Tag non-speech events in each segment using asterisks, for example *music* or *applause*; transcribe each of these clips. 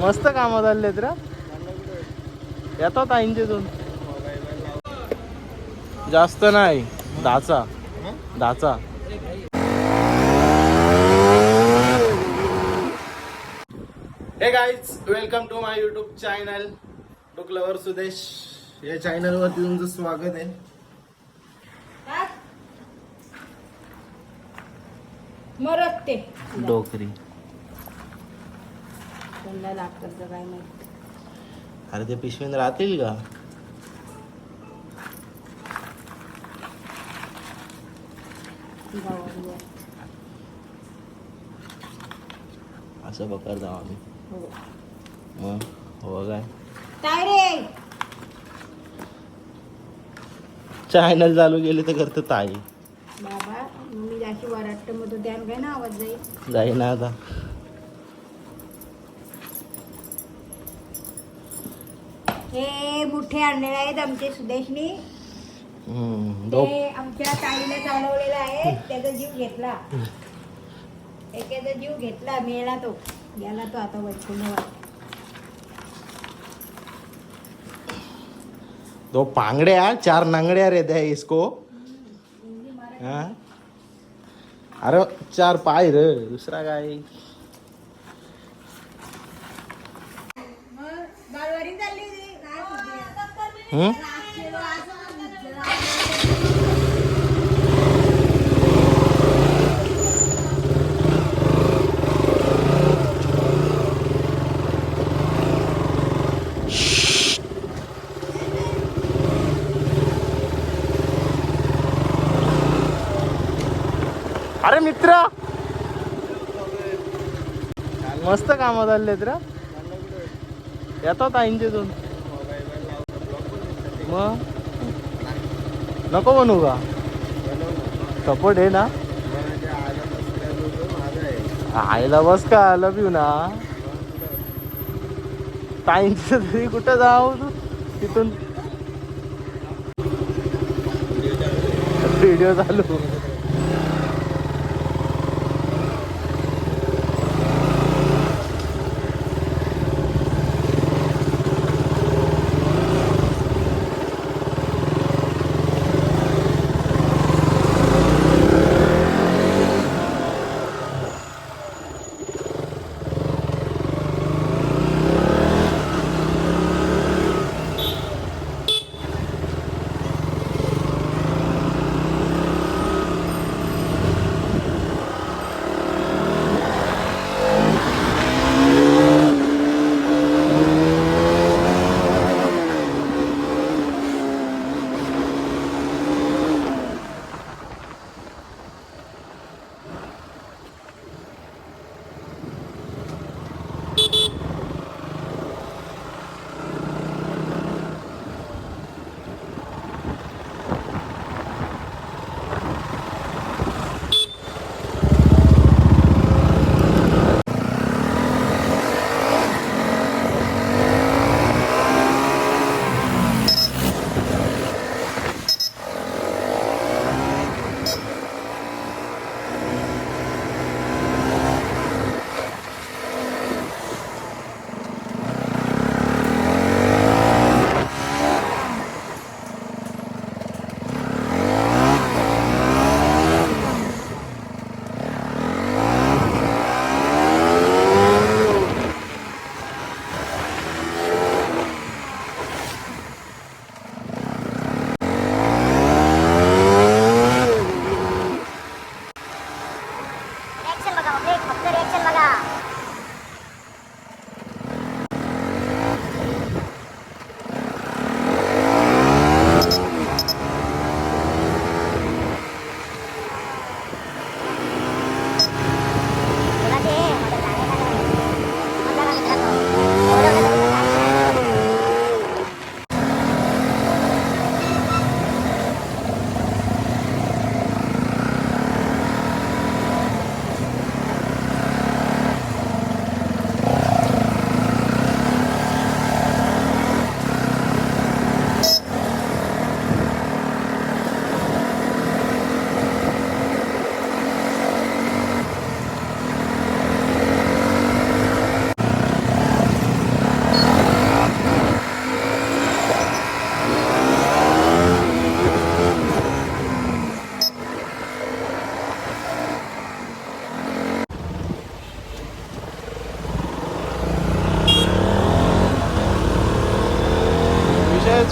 मस्त कामं चाललेत रे. येतात ऐंशीतून जास्त नाही दाचा dacha hey guys welcome to my YouTube channel book lover Sudesh या चॅनलवर तुमचं स्वागत आहे. मरत. ते डोकरी. त्यांना काय माहिती. अरे ते पिशवीन राहतील का? गावाला. असं बकर जाऊ आम्ही. हो. मग हो काय? काय रे चॅनल चालू केले तर करतं ताई. बाबा मी जाशी वराट्ट मधून द्यान काय ना आवाज जाईल? जाई ना आता. हे मोठे आणलेले आहेत आमचे सुदेशनी. हम्म, दो ते आमच्या ताईला चालवलेला आहे. त्याचा जीव घेतला. एकेचा जीव घेतला मेला तो. गेला तो आता वैकुंठवाड दो पांगड्या चार नांगड्या रे द्या इसको. हा? अरे चार पाय रे दुसरा काय? बालवाडी चालली. हम्म? अरे मित्र! मस्त कामं चाललेत रे. येतात दोन. मग नको म्हणू का? सपोर्ट आहे ना? आईला बस का? लव यू ना. ताईंचं तरी कुठं जाऊ तू? तिथून. व्हिडिओ चालू.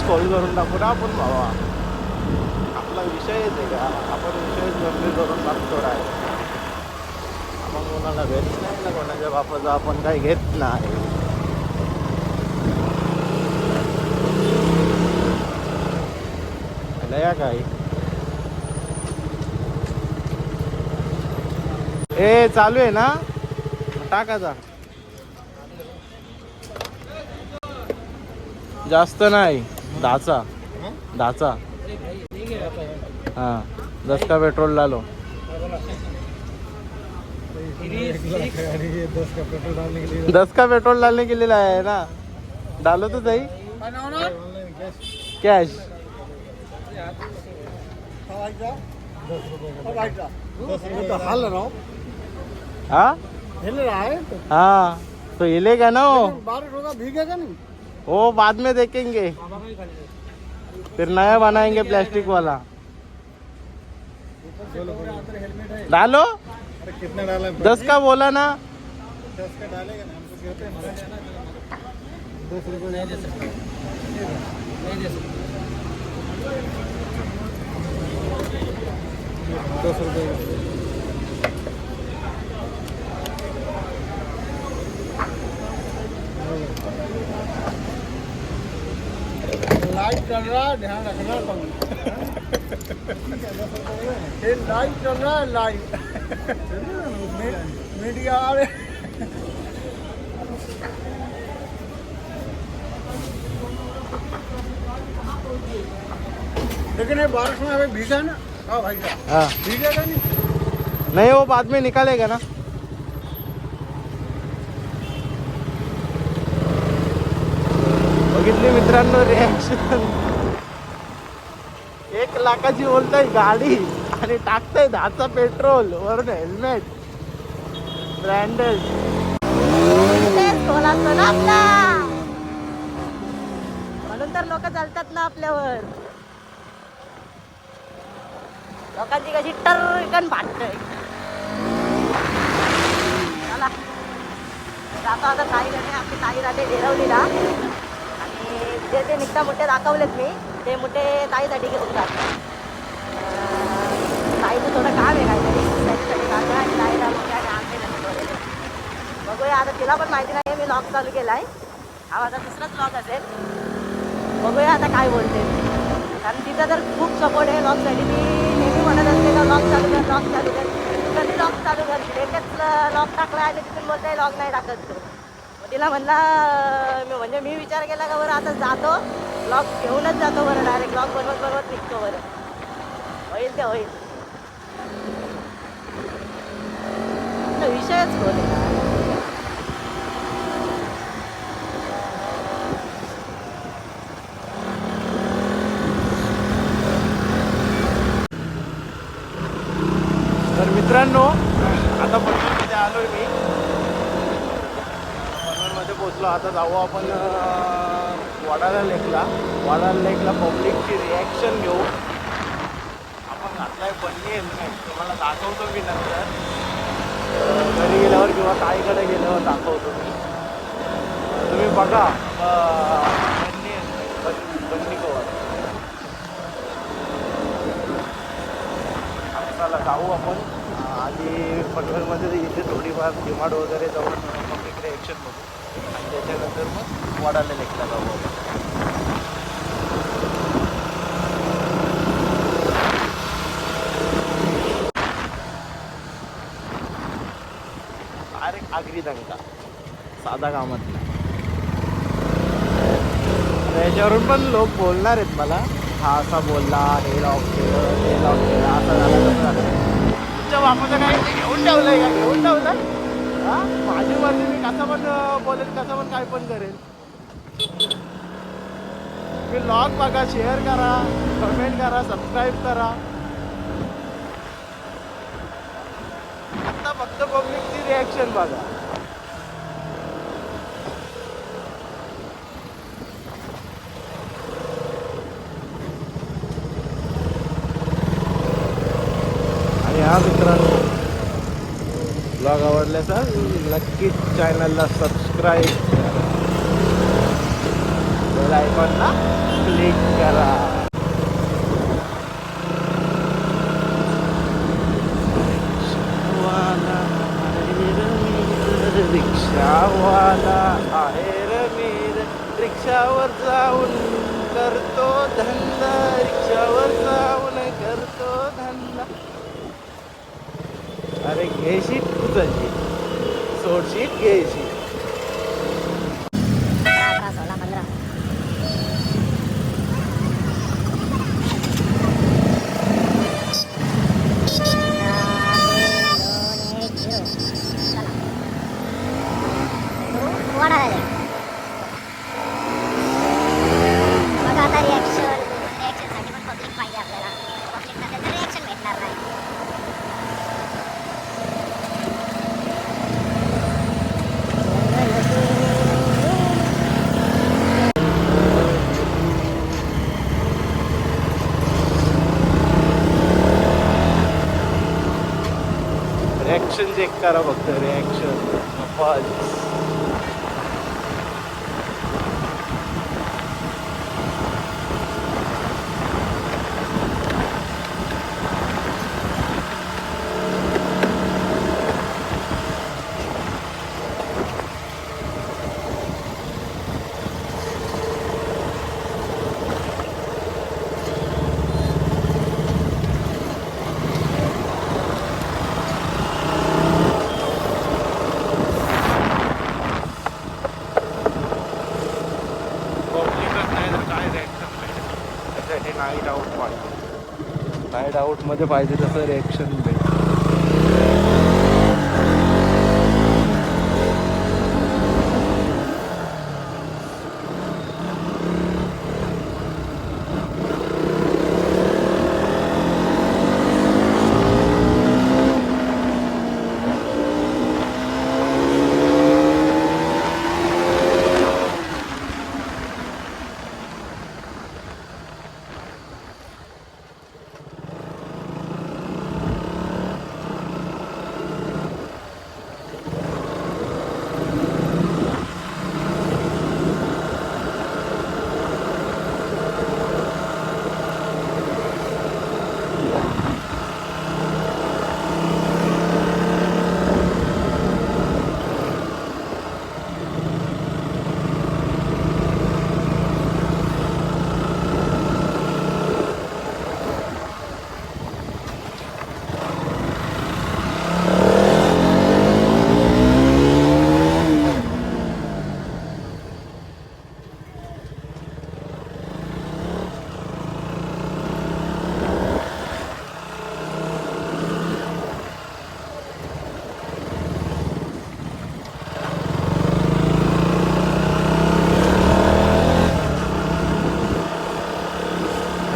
कॉल करून टाकू ना आपण भावा. आपला विषयच आहे का? आपण विषयच गंभीर करून टाकतो राय आपण कोणाला भेट नाही ना कोणाच्या बापाचं आपण काही घेत नाही. लया काही. ए चालू आहे ना? टाकाचा जास्त नाही. दहाचा. दहाचा. हा. दस का पेट्रोल डालो दस का पेट्रोल डालने के लिए लाया है ना? डालो तो सही. कैश हाँ? हाँ तो। हिलेगा ना वो. भीगेगा नहीं। वो बाद में देखेंगे। फिर नया बनाएँगे प्लास्टिक वाला। डालो। कितना दस का बोला ना। दस का डालेगा ना नहीं दे सकते दस रुपये लाइट चल रहा है ध्यान रखना ये लाइट चल रहा है लाइट मीडिया आ रहे लेकिन ये बारिश में अभी भीगा ना? हाँ भाई साहब। हाँ। भीगेगा नहीं? नहीं वो बाद में निकालेगा ना। बघितली मित्रांनो रिॲक्शन एक लाखाची बोलताय गाडी आणि टाकताय दहाचा पेट्रोल वरून हेल्मेट ब्रँडेड म्हणून तर लोक चालतात ना आपल्यावर. लोकांची कशी टर्कन भाटतय चला. जातो आता ताई नाही आपली ताई राहते डेरवलीला ना. जे ते निघता मोठे दाखवलेत मी ते मोठे ताईसाठी घेऊन जात ताईचं थोडं काम आहे काहीतरी. त्याच्यासाठी जातो आणि ताईला मोठ्या आणि बघूया आता तिला पण माहिती नाही मी लॉक चालू केला आहे हा माझा दुसराच लॉक असेल. बघूया आता काय बोलते. कारण तिचा तर खूप सपोर्ट आहे लॉकसाठी ती नेहमी म्हणत असते का लॉक चालू कर लॉक चालू कर. कधी लॉक चालू करते एकच लॉक टाकला आणि तिथून बोलते लॉक नाही टाकत तो. मग तिला म्हणला मी मी विचार केला का बरं आता जातो. ब्लॉग घेऊनच जातो बरं डायरेक्ट ब्लॉग बनवत बनवत निघतो बरं. होईल ते होईल. तो विषयच खोल तर मित्रांनो आता पनवेलमध्ये आलोय मी म्हटलं आता जाऊ आपण वाडाला लेकला. वडाला लेकला पब्लिकची रिॲक्शन घेऊ. आपण घातलाय बन्नी हेल्मेट तुम्हाला दाखवतो मी नंतर. घरी गेल्यावर किंवा काहीकडे गेल्यावर दाखवतो मी. तुम्ही बघा बंदी हेल्मेट बंदी कवर चला जाऊ आपण. आधी पटवेलमध्ये इथे थोडीफार डिमांड वगैरे जाऊन पब्लिक रिॲक्शन बघू. आणि त्याच्यानंतर मग वडाला लेखला जाऊ आपण डायरेक्ट आगरी दंगा. साधा कामात याच्यावरून पण लोक बोलणार आहेत मला हा असा बोलला हे लॉक केलं हे लॉक केलं असं झालं तसं झालं. तुमच्या बापाचं काय ते घेऊन ठेवलंय का? घेऊन ठेवलं हा? माझी वरती मी कसं पण बोलेल कसं पण काय पण करेल तुम्ही लॉग बघा शेअर करा कमेंट करा सबस्क्राईब करा. आता फक्त पब्लिकची रिॲक्शन बघा आणि हा मित्रांनो ब्लॉग नक्कीच चॅनलला सबस्क्राईब बेल आयकॉनला क्लिक करा. रिक्षावाला आहे मीर, रिक्षावाला आहे रिक्षावर जाऊन करतो धंदा रिक्षावर जाऊन करतो धंदा. अरे घेशील तुझं. सोडशील घेशील अठरा चेक करा फक्त रिॲक्शन बस पब्लिकच नाही तर काय रिॲक्शन भेटेल त्यासाठी नाईट आऊट पाहिजे. नाईट आऊटमध्ये पाहिजे तसं रिॲक्शन भेटतं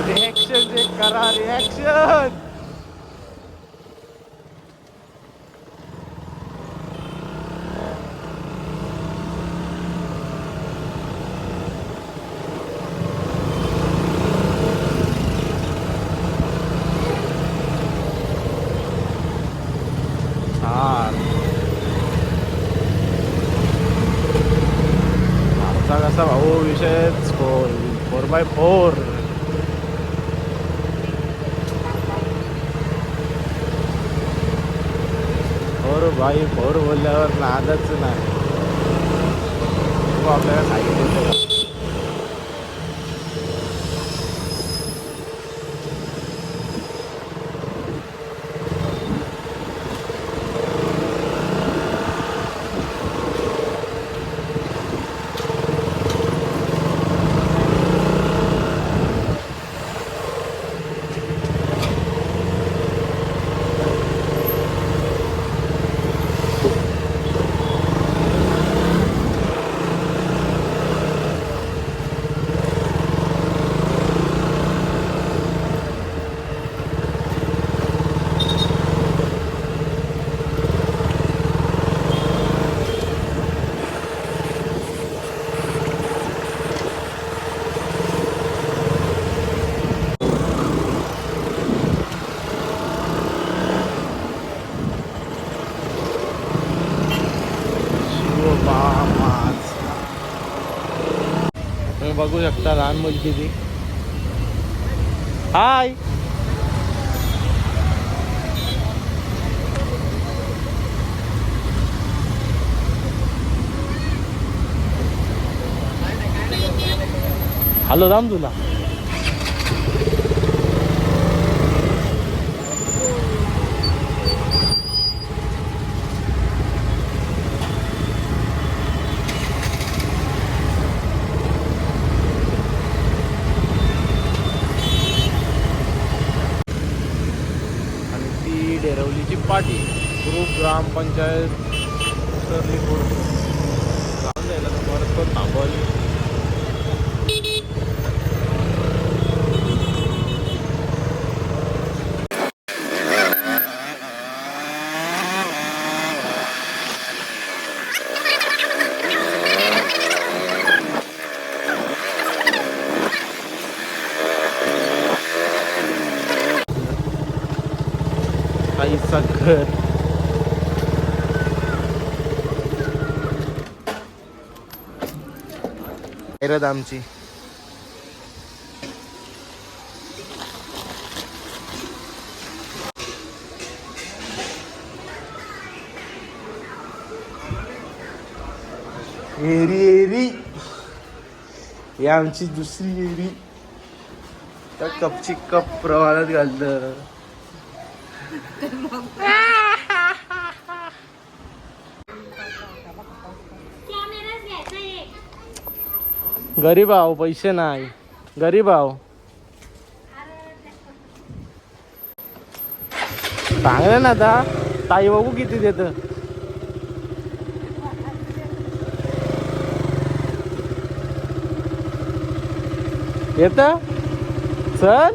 रिॲक्शन चेक करा बघू शकता लहान मुलगी ती हाय हॅलो राम तुला आणि ती डेरवलीची पाटी ग्रुप ग्रामपंचायत सरली कोण जाऊन द्यायला परत पण थांबवली आईचा घर. हैरत आमची. एरी एरी. ही आमची दुसरी एरी. त्या कपची कप प्रवाहात घालतं *laughs* गरीब आहो पैसे नाही. गरीब आहो. चांगलं ना आता. ताई बघू किती देत. येत? चल.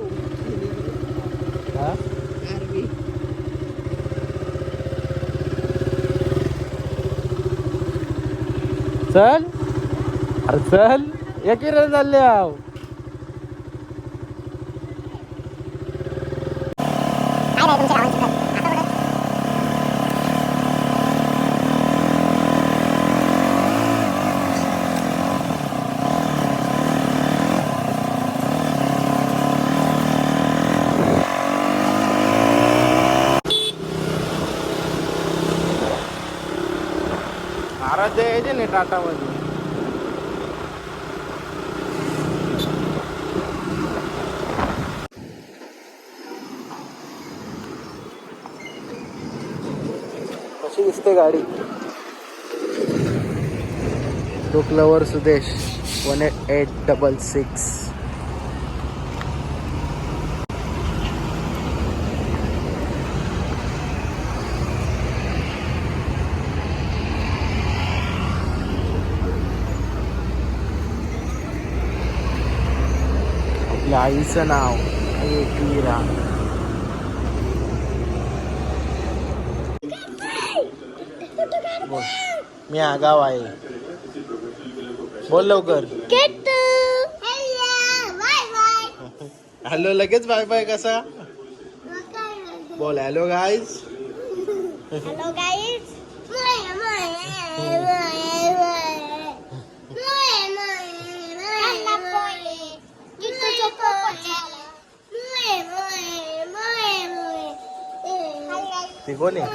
चल. अरे चल. एक चालले आहो. आराध्य यायचे नाही टाटामध्ये कशी दिसते गाडी. डोकलवर Sudesh one eight eight double six आपल्या आईचं नाव एकवीरा मी आगाव आहे. बोल लवकर. *laughs* हॅलो लगेच बाय बाय कसा? बोल हॅलो गाईज. ती कोण आहे?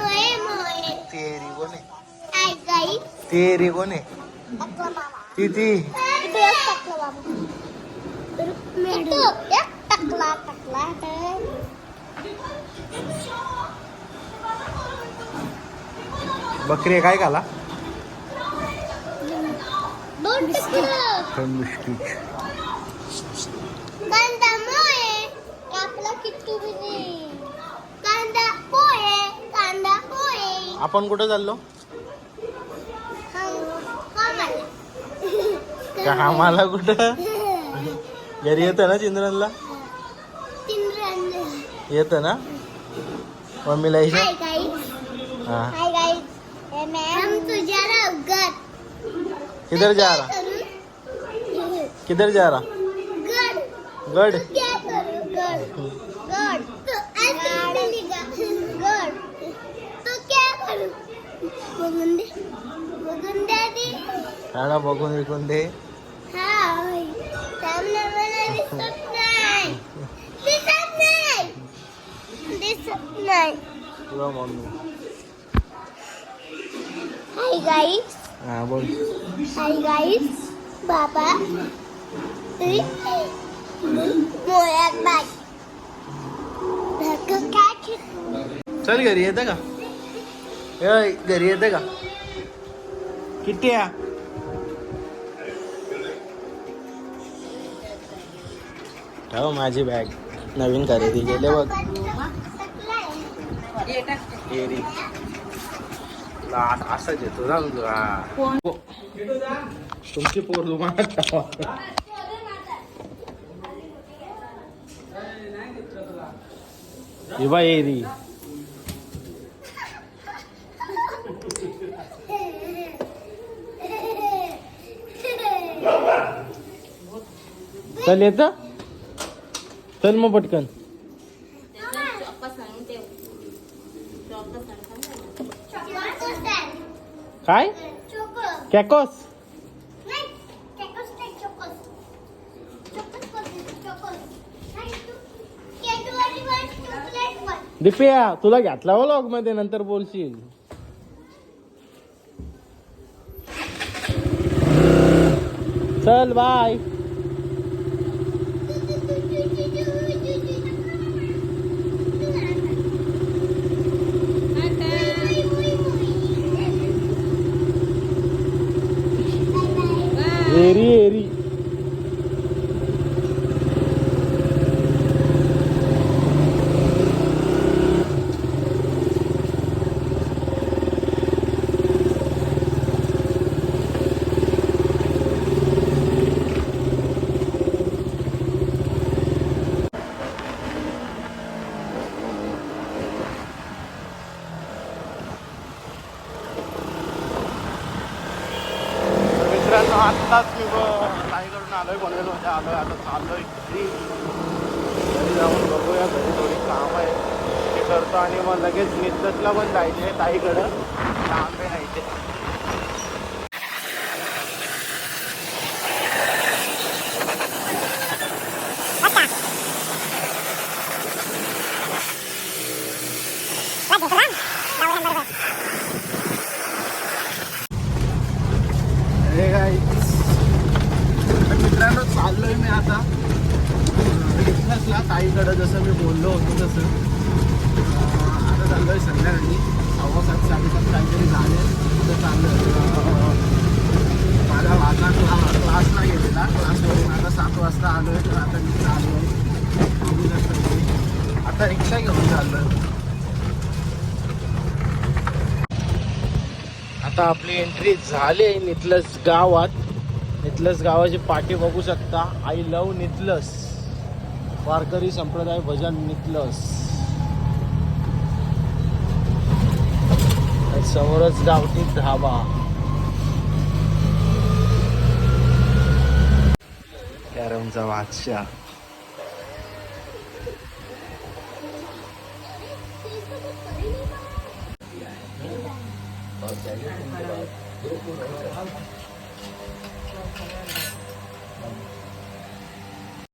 तेरी कोण आहे? तेरी कोण आहे. ती ती. बकरी काय घाला कांदा आपण कुठं चाललो का कामाला कुठं? घरी येतं ना चिंद्रनला? येतं ना? मम्मीला हाय इथे गाइस हाय गाइस हम तो जा रहा? घर किधर जा रहा? किधर जा। रहा गड बघून विकून दे. बोल हाय गाईस बाबा मोळ्यात बाय चल घरी येतं का? ए, घरी येतं का? किती आहे? हो माझी बॅग नवीन खरेदी केले बघ. एरी लाट असंच येतो ना तू तुमची पोर तुम्हाला ठेवा. ही एरी चल येतं चल मग पटकन. काय? कॅकॉस दिप्या तुला घातला हो लॉगमध्ये नंतर बोलशील. चल बाय एरी एरी मित्रांनो आत्ताच मी ताईकडून आलोय पनवेलमध्ये आलोय घरी घरी जाऊन बघूया घरी थोडी काम आहे ते करतो आणि मग लगेच मित्रतला पण जायचे ताईकडं. आंबे न्यायचे अरे काय मित्रांनो चाललोय मी आता बिझनेसला ताईकडं जसं मी बोललो होतो तसं अं, आता चाललोय संध्याकाळी सव्वा सात साडेसात काहीतरी झाले तिथं चाललोय माझा वाचा क्ला क्लासला गेलेला क्लासवरून आता सात वाजता आलोय तर आता मी आता रिक्षा घेऊन चाललो आता आपली एंट्री झाली आहे नितलस गावात. नितलस गावाची पाठी बघू शकता. I love नितलस. वारकरी संप्रदाय भजन नितलस. समोरच गावठी धाबा. 正在挖起啊。